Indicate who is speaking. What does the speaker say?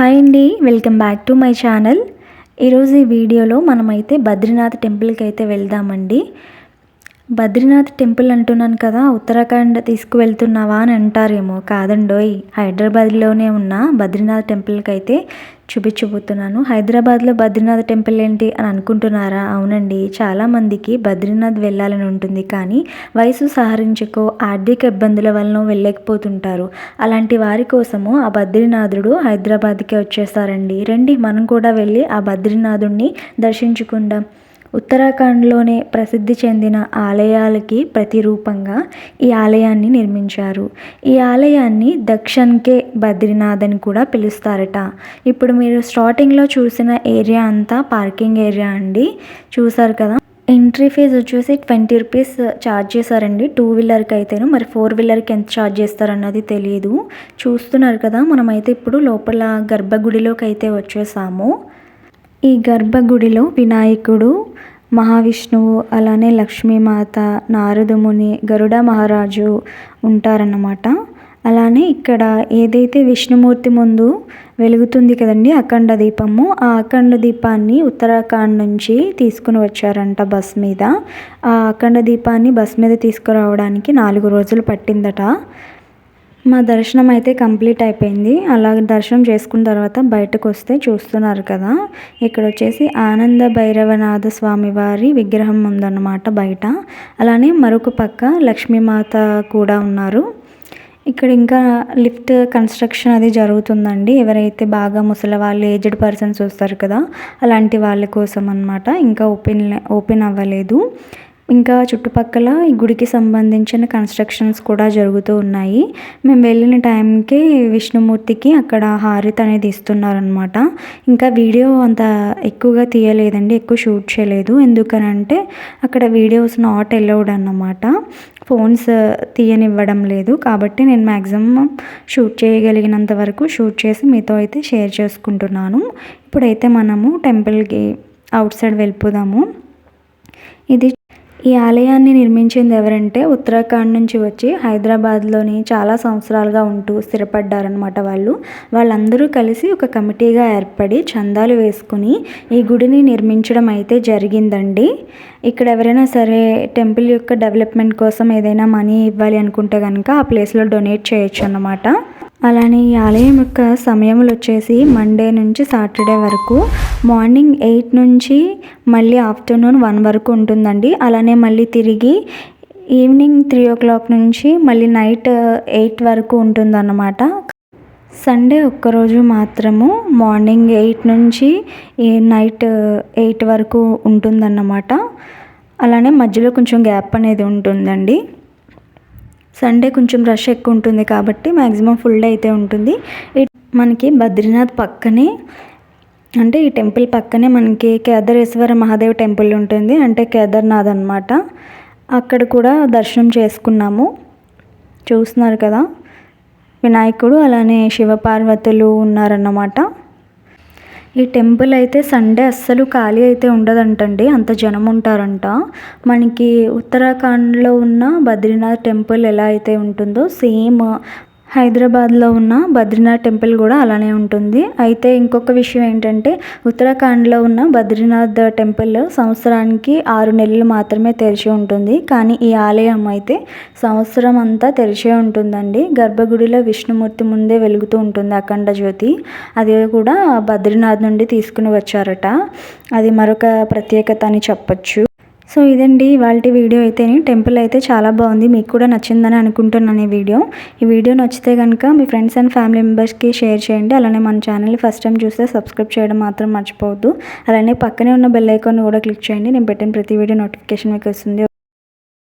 Speaker 1: Hi అండి welcome back to my channel. ఈరోజు ఈ వీడియోలో మనమైతే బద్రీనాథ్ టెంపుల్కి అయితే వెళ్దామండి. బద్రీనాథ్ టెంపుల్ అంటున్నాను కదా ఉత్తరాఖండ్ తీసుకువెళ్తున్నావా అని అంటారేమో కాదండోయ్. హైదరాబాద్లోనే ఉన్న బద్రీనాథ్ టెంపుల్కి అయితే చూపించబోతున్నాను హైదరాబాద్లో బద్రీనాథ్ టెంపుల్ ఏంటి అని అనుకుంటున్నారా? అవునండి చాలామందికి బద్రీనాథ్ వెళ్ళాలని ఉంటుంది కానీ వయసు సహరించుకో ఆర్థిక ఇబ్బందుల వలన వెళ్ళలేకపోతుంటారు అలాంటి వారి కోసము ఆ బద్రీనాథుడు హైదరాబాద్కి వచ్చేస్తారండి. రండి మనం కూడా వెళ్ళి ఆ బద్రీనాథుడిని దర్శించుకుందాం. ఉత్తరాఖండ్లోనే ప్రసిద్ధి చెందిన ఆలయాలకి ప్రతిరూపంగా ఈ ఆలయాన్ని నిర్మించారు. ఈ ఆలయాన్ని దక్షన్కే బద్రీనాథ్ అని కూడా పిలుస్తారట. ఇప్పుడు మీరు స్టార్టింగ్లో చూసిన ఏరియా అంతా పార్కింగ్ ఏరియా అండి. చూసారు కదా? ఎంట్రీ ఫీజు వచ్చేసి ట్వంటీ రూపీస్ ఛార్జ్ చేశారండి. టూ వీలర్కి అయితేను. మరి ఫోర్ వీలర్కి ఎంత ఛార్జ్ చేస్తారన్నది తెలియదు చూస్తున్నారు కదా? మనమైతే ఇప్పుడు లోపల గర్భగుడిలోకి అయితే వచ్చేసాము. ఈ గర్భగుడిలో వినాయకుడు మహావిష్ణువు అలానే లక్ష్మీమాత నారదముని గరుడ మహారాజు ఉంటారన్నమాట. అలానే ఇక్కడ ఏదైతే విష్ణుమూర్తి ముందు వెలుగుతుంది కదండి అఖండ దీపము ఆ అఖండ దీపాన్ని ఉత్తరాఖండ్ నుంచి తీసుకుని వచ్చారంట బస్ మీద. ఆ అఖండ దీపాన్ని బస్ మీద తీసుకురావడానికి నాలుగు రోజులు పట్టిందట. మా దర్శనం అయితే కంప్లీట్ అయిపోయింది. అలా దర్శనం చేసుకున్న తర్వాత బయటకు వస్తే చూస్తున్నారు కదా. ఇక్కడ వచ్చేసి ఆనంద భైరవనాథ స్వామి వారి విగ్రహం ఉందన్నమాట బయట. అలానే మరొక పక్క లక్ష్మీమాత కూడా ఉన్నారు. ఇక్కడ ఇంకా లిఫ్ట్ కన్స్ట్రక్షన్ అది జరుగుతుందండి. ఎవరైతే బాగా ముసలి వాళ్ళు ఏజ్డ్ పర్సన్స్ వస్తారు కదా అలాంటి వాళ్ళ కోసం అనమాట ఇంకా ఓపెన్ ఓపెన్ అవ్వలేదు. ఇంకా చుట్టుపక్కల ఈ గుడికి సంబంధించిన కన్స్ట్రక్షన్స్ కూడా జరుగుతూ ఉన్నాయి. మేము వెళ్ళిన టైంకి విష్ణుమూర్తికి అక్కడ హారతి అనేది ఇస్తున్నారనమాట ఇంకా వీడియో అంత ఎక్కువగా తీయలేదండి ఎక్కువ షూట్ చేయలేదు. ఎందుకనంటే అక్కడ వీడియోస్ నాట్ అలౌడ్ అన్నమాట. ఫోన్స్ తీయనివ్వడం లేదు. కాబట్టి నేను మ్యాక్సిమం షూట్ చేయగలిగినంత వరకు షూట్ చేసి మీతో అయితే షేర్ చేసుకుంటున్నాను. ఇప్పుడైతే మనము టెంపుల్కి అవుట్ సైడ్ వెళ్ళిపోదాము. ఇది ఈ ఆలయాన్ని నిర్మించింది ఎవరంటే ఉత్తరాఖండ్ నుంచి వచ్చి హైదరాబాద్లోని చాలా సంవత్సరాలుగా ఉంటూ స్థిరపడ్డారనమాట వాళ్ళు. వాళ్ళందరూ కలిసి ఒక కమిటీగా ఏర్పడి చందాలు వేసుకుని ఈ గుడిని నిర్మించడం అయితే జరిగిందండి. ఇక్కడ ఎవరైనా సరే టెంపుల్ యొక్క డెవలప్మెంట్ కోసం ఏదైనా మనీ ఇవ్వాలి అనుకుంటే కనుక ఆ ప్లేస్లో డొనేట్ చేయొచ్చు అన్నమాట. అలానే ఈ ఆలయం యొక్క సమయములు వచ్చేసి మండే నుంచి సాటర్డే వరకు మార్నింగ్ ఎయిట్ నుంచి మళ్ళీ ఆఫ్టర్నూన్ వన్ వరకు ఉంటుందండి. అలానే మళ్ళీ తిరిగి ఈవినింగ్ త్రీ ఓ క్లాక్ నుంచి మళ్ళీ నైట్ ఎయిట్ వరకు ఉంటుందన్నమాట. సండే ఒక్కరోజు మాత్రము మార్నింగ్ ఎయిట్ నుంచి నైట్ ఎయిట్ వరకు ఉంటుందన్నమాట. అలానే మధ్యలో కొంచెం గ్యాప్ అనేది ఉంటుందండి. సండే కొంచెం రష్ ఎక్కువ ఉంటుంది కాబట్టి మ్యాక్సిమం ఫుల్ డే అయితే ఉంటుంది. మనకి బద్రీనాథ్ పక్కనే అంటే ఈ టెంపుల్ పక్కనే మనకి కేదారేశ్వర మహాదేవ్ టెంపుల్ ఉంటుంది అంటే కేదార్నాథ్ అనమాట అక్కడ కూడా దర్శనం చేసుకున్నాము. చూస్తున్నారు కదా వినాయకుడు అలానే శివపార్వతులు ఉన్నారన్నమాట. ఈ టెంపుల్ అయితే సండే అస్సలు ఖాళీ అయితే ఉండదంటండి అంత జనం ఉంటారంట. మనకి ఉత్తరాఖండ్లో ఉన్న బద్రీనాథ్ టెంపుల్ ఎలా అయితే ఉంటుందో సేమ్ హైదరాబాద్లో ఉన్న బద్రీనాథ్ టెంపుల్ కూడా అలానే ఉంటుంది. అయితే ఇంకొక విషయం ఏంటంటే ఉత్తరాఖండ్లో ఉన్న బద్రీనాథ్ టెంపుల్ సంవత్సరానికి ఆరు నెలలు మాత్రమే తెరిచి ఉంటుంది. కానీ ఈ ఆలయం అయితే సంవత్సరం అంతా తెరిచే ఉంటుందండి. గర్భగుడిలో విష్ణుమూర్తి ముందే వెలుగుతూ ఉంటుంది అఖండ జ్యోతి. అది కూడా బద్రీనాథ్ నుండి తీసుకుని వచ్చారట. అది మరొక ప్రత్యేకత అని చెప్పచ్చు. సో ఇదండి వాళ్ళ వీడియో అయితే. టెంపుల్ అయితే చాలా బాగుంది. మీకు కూడా నచ్చిందని అనుకుంటున్నాను ఈ వీడియో. ఈ వీడియో నచ్చితే కనుక మీ ఫ్రెండ్స్ అండ్ ఫ్యామిలీ మెంబర్స్కి షేర్ చేయండి. అలానే మన ఛానల్ని ఫస్ట్ టైం చూస్తే సబ్స్క్రైబ్ చేయడం మాత్రం మర్చిపోవద్దు. అలానే పక్కనే ఉన్న బెల్ ఐకాన్ కూడా క్లిక్ చేయండి. నేను పెట్టిన ప్రతి వీడియో నోటిఫికేషన్ మీకు వస్తుంది.